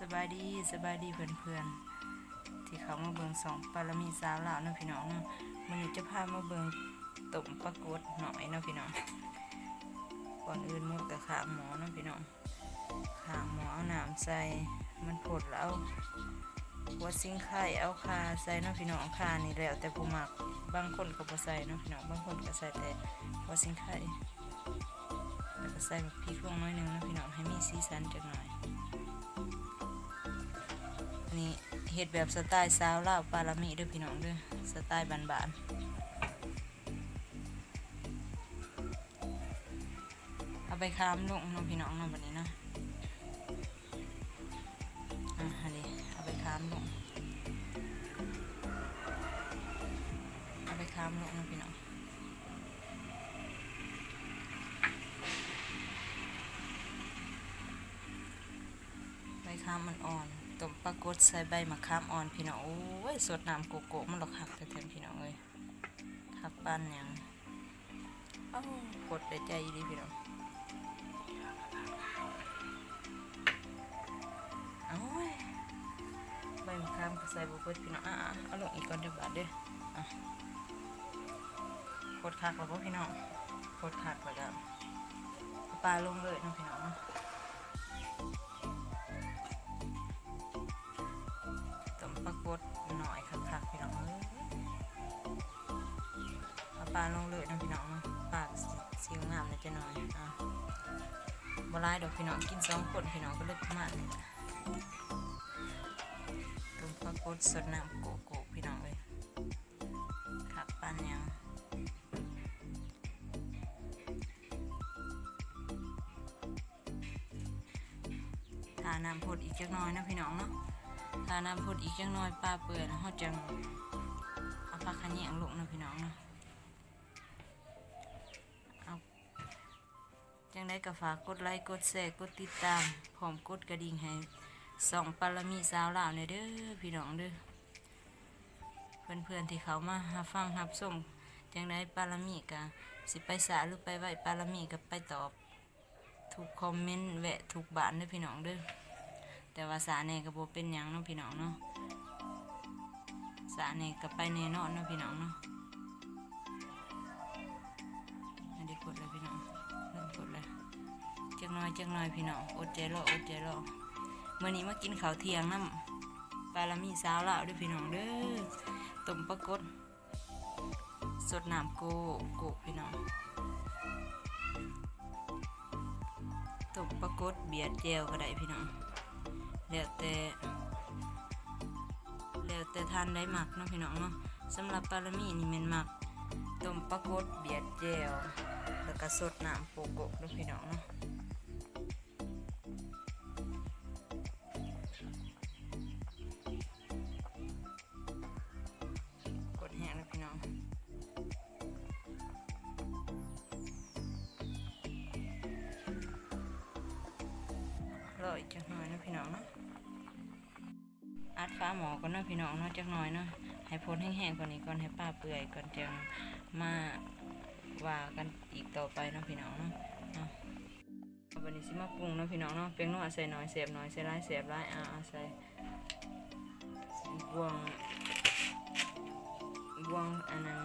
สบายดีสบายดีเพื่อนๆที่เขามาเบิงสองปารมีสาวลาวเนะพี่น้องมันจะพามาเบิงตุ่มปรากฏหน่อยนะพี่น้องก่อนอื่นหมดกับขาหมอนะพี่น้องขาหมอเอาน้ำใส่มันผดแล้วหัวซิงไข่เอาคาใส่นะพี่น้องคานี่แล้วแต่ผู้มักบางคนก็บ่ใส่นะพี่น้องบางคนก็ใส่แต่หัวซิงไข่แล้วก็ใส่พริกลงน้อยนึงนะพี่น้องให้มีสีสันจักหน่อย นี้เฮ็ดแบบสไตล์สาวลาวปารามิเด้วยพี่น้องด้วยสไตล์บานๆเอาไปค้ามลงเนาะพี่น้องเนาะบัดนี้เนาะอะอันนี้เอาไปค้ามลงเอาไปค้ามลงเนาะพี่น้องใบค้ามมันอ่อน ต้มปลากดใส่ใบมะขามอ่อนพี่น้องโอ้ยสดน้ำโกโก้มันหลอกหักแต่เพี่น้องเลยหักปานยังเอ้ากดได้ใจดีพี่น้องโอ้ยใบมะขามก็ใส่บุเบิดพี่น้องอะเอาลงอีกก่อนเดี๋ยวบาดเด้ออะกดคักแล้วพี่น้องกดคักแล้วก็ปลาลงเลยเนาะพี่น้อง กดหน่อยคักๆพี่น้องเอ้ยเอาปลาลงเลยนะพี่น้องปลาสีงามเลยจะหน่อยอะบลายดอกพี่น้องกินสองคนพี่น้องก็เลยประมาณนี้ต้มปลากดสดน้ำโกโก้พี่น้องเลยขับปันยังทาน้ำพดอีกจักน่อยนะพี่น้องเนาะ ถ้าน้ำพดอีกจังน้อยปลาเปื่อยนะเขาจังเอาผักขะแยงลงนะพี่น้องเนาะเอาจังได้ก็ฝากกดไลค์กดแชร์กดติดตามพร้อมกดกระดิ่งให้สองปารมีสาวลาวเนี่ยเด้อพี่น้องเด้อเพื่อนๆที่เขามาหาฟังหับส้มจังได้ปารมีกะสิไปสาหรือไปไหวปารมีกับไปตอบถูกคอมเมนต์แวะถูกบานเด้อพี่น้องเด้อ แต่ว่าสาเนก็บ่เป็นหยังเนาะพี่น้องเนาะสาเนก็ไปแน่นอนเนาะพี่น้องเนาะอันนี้กดเลยพี่น้องเริ่มกดเลยจักหน่อยจักหน่อยพี่น้องอดใจรออดใจรอเมื่อนี้มากินข้าวเที่ยงน้ำปลาละมีสาวลาด้วยพี่น้องเด้อต้มปลากดสดน้ำโกโกพี่น้องต้มปลากดเบียดแจวก็ได้พี่น้อง แล้วแต่แล้วแต่ทานได้หมักเนาะพี่น้องเนาะสำหรับปาละมีนี่แมันหมักต้มปลากดเบียดแจวแล้วก็สดน้ำโปโกะเนาะพี่น้องเนาะกดแห้งนะพี่น้องรออีกจักหน่อยนะพี่น้องเนาะ อัดฟ้าหมอก่อนเนาะพี่น้องเนาะจักหน่อยเนาะให้พ้นแห้งๆกว่านี้ก่อนให้ป้าเปื่อยก่อนจังมาว่ากันอีกต่อไปเนาะพี่น้องเนาะวันนี้สิมาปรุงเนาะพี่น้องเนาะเปียงนัวใส่หน่อยเสียบหน่อยใส่ร้ายเสียบร้ายอ่าใส่บวงบวงอันนั้น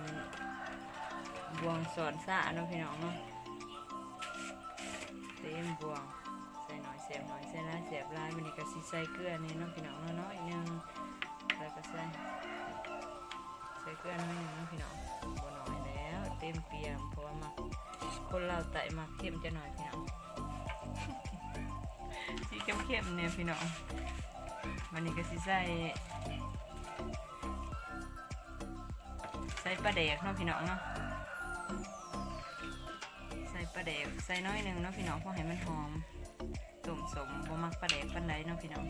บวงสอนซ่าเนาะพี่น้องเนาะเต็มบวง ส่หน่อยเสียบหน่อยใส่ลายเสียบลายมันนี่ก็สิใส่เกลือนี่น้องพี่น้องน้อยๆนึงแล้วก็ใส่ใส่เกลือน้อยนึงเนาะพี่น้องบ่น้อยแล้วเต็มเปี่ยมเพราะว่ามักคนเราไต่มักเข้มจะหน่อยพี่น้องสีเข้มๆเนี่ยพี่น้องวันนี้ก็สิใส่ใส่ปลาแดกเนาะพี่น้องเนาะใส่ปลาแดกใส่น้อยหนึ่งเนาะพี่น้องเพราะให้มันหอม ต้มสมบ่มักปลาแดกปันใดเนาะพี่น้อง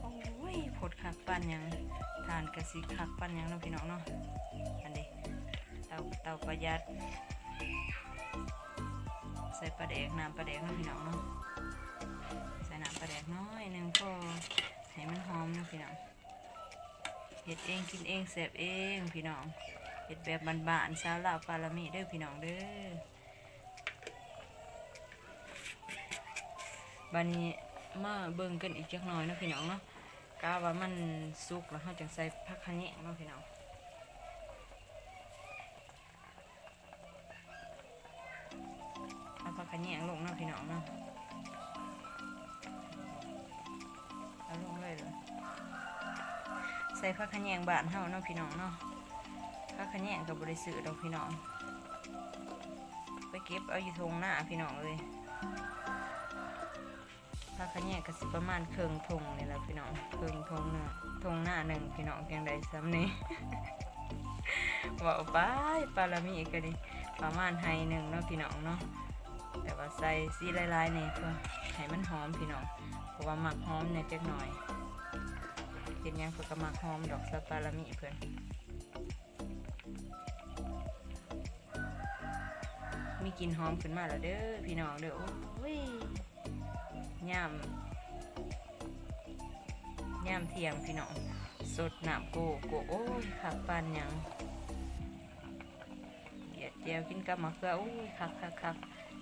โอ้ยพดคักปันยังทานกะสิคักปันยังเนาะพี่น้องเนาะอันนี้เตาเตาประหยัด ใส่ปลาแดกน้ำปลาแดกเนาะพี่น้องเนาะใส่น้ำปลาแดกน้อยหนึ่งพอให้มันหอมเนาะพี่น้องเฮ็ดเองกินเองแซ่บเองพี่น้องเฮ็ดแบบบานๆสาวลาวปารามิเด้อพี่น้องเด้อ บันนี้มาเบิ่งกันอีกจักหน่อยนะพี่น้องเนาะกาว่ามันสุกแล้วเราจังใส่ผักขะแยงเนาะพี่น้องเอาผักขะแยงลงเนาะพี่น้องเนาะเอาลงเลยเลยใส่ผักขะแยงบานเฮาเนาะพี่น้องเนาะผักขะแยงกับบริสุทธิ์ดอกพี่น้องไปเก็บเอาอยู่ทงหน้าพี่น้องเลย ผักขะแยงก็สิประมาณครึ่งทงนี่แหละพี่น้องครึ่งทงหน้าทงหน้าหนึ่งพี่น้องเพียงใดซ้ำนี้ว่าไปปลาละมีก็ดีประมาณไฮหนึ่งเนาะพี่น้องเนาะแต่ว่าใส่สีลายๆนี่เพื่อให้มันหอมพี่น้องเพราะว่าหมักหอมเนี่ยจักหน่อยกินยังเพื่อกหมักหอมดอกสะปาละมีเพื่อนมีกลิ่นหอมขึ้นมาแล้วเด้อพี่น้องเด้อโอ้ย ย่ำย่ำเทียงพี่น้องสดหน้ำโกโก้โอ้ยขักปานยังเดี๋ยวเจียวกินกับมะเขืออุ้ยคักคักคัก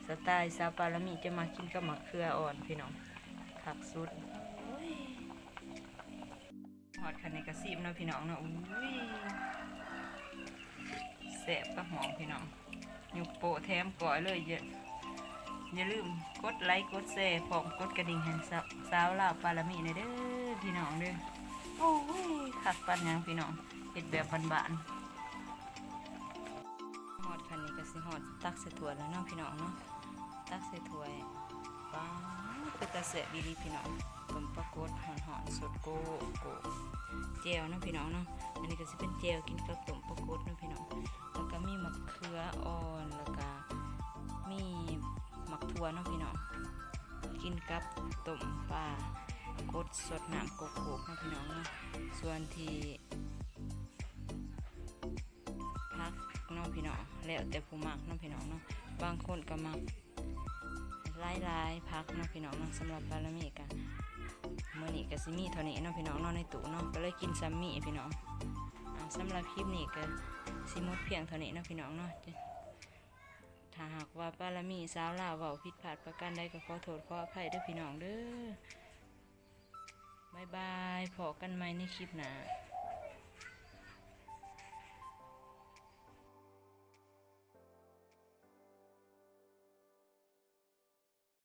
สไตล์ซาปาลามีจะมากินกับมะเขืออ่อนพี่น้องคักสุดโอ้ยหอดคันในกระซีบเนาะพี่น้องเนาะอุ้ยแสบกระหอมพี่น้องยกโปะแถมก่อยเลยเยอะ อย่าลืมกดไลค์กดแชร์พร้อมกดกระดิ่งแห่งสาวลาวปาลามีในเด้อพี่น้องเด้อโอ้ยคักปันยังพี่น้องเฮ็ดแบบบานๆหอดคันนี้ก็สิหอดตักใส่ถ้วยแล้วเนาะพี่น้องเนาะตักใส่ถ้วป้าเป็นตาเสะบีรีพี่น้องต้มปลากดหอนหอนๆสดโกโกเจลเนาะพี่น้องเนาะอันนี้ก็สิเป็นเจลกินกับต้มปลากดเนาะพี่น้องแล้วก็มีมะเขืออ่อนแล้วก็มี ถั่วเนาะพี่น้องกินกับต้มปลากดสดน้ำโกโก้เนาะพี่น้องเนาะส่วนที่พักเน้องพี่น้องแล้วแต่ผู้มักเน้องพี่น้องเนาะบางคนก็มักลายลายพักเน้องพี่น้องเนาะสำหรับบารมีกันเมื่อนี้ก็สิมีเท่านี้เน้องพี่น้องเนาะในตู้เนาะก็เลยกินซัมมี่พี่น้องสำหรับคลิปนี้ก็สิหมดเพียงเท่านี้เนาะพี่น้องเนาะ ถ้าหากว่าบารมีสาวลาวเว้าผิดพลาดประการใดก็ขอโทษขออภัยเด้อพี่น้องเด้อบายบายพอกันใหม่ในคลิปหน้า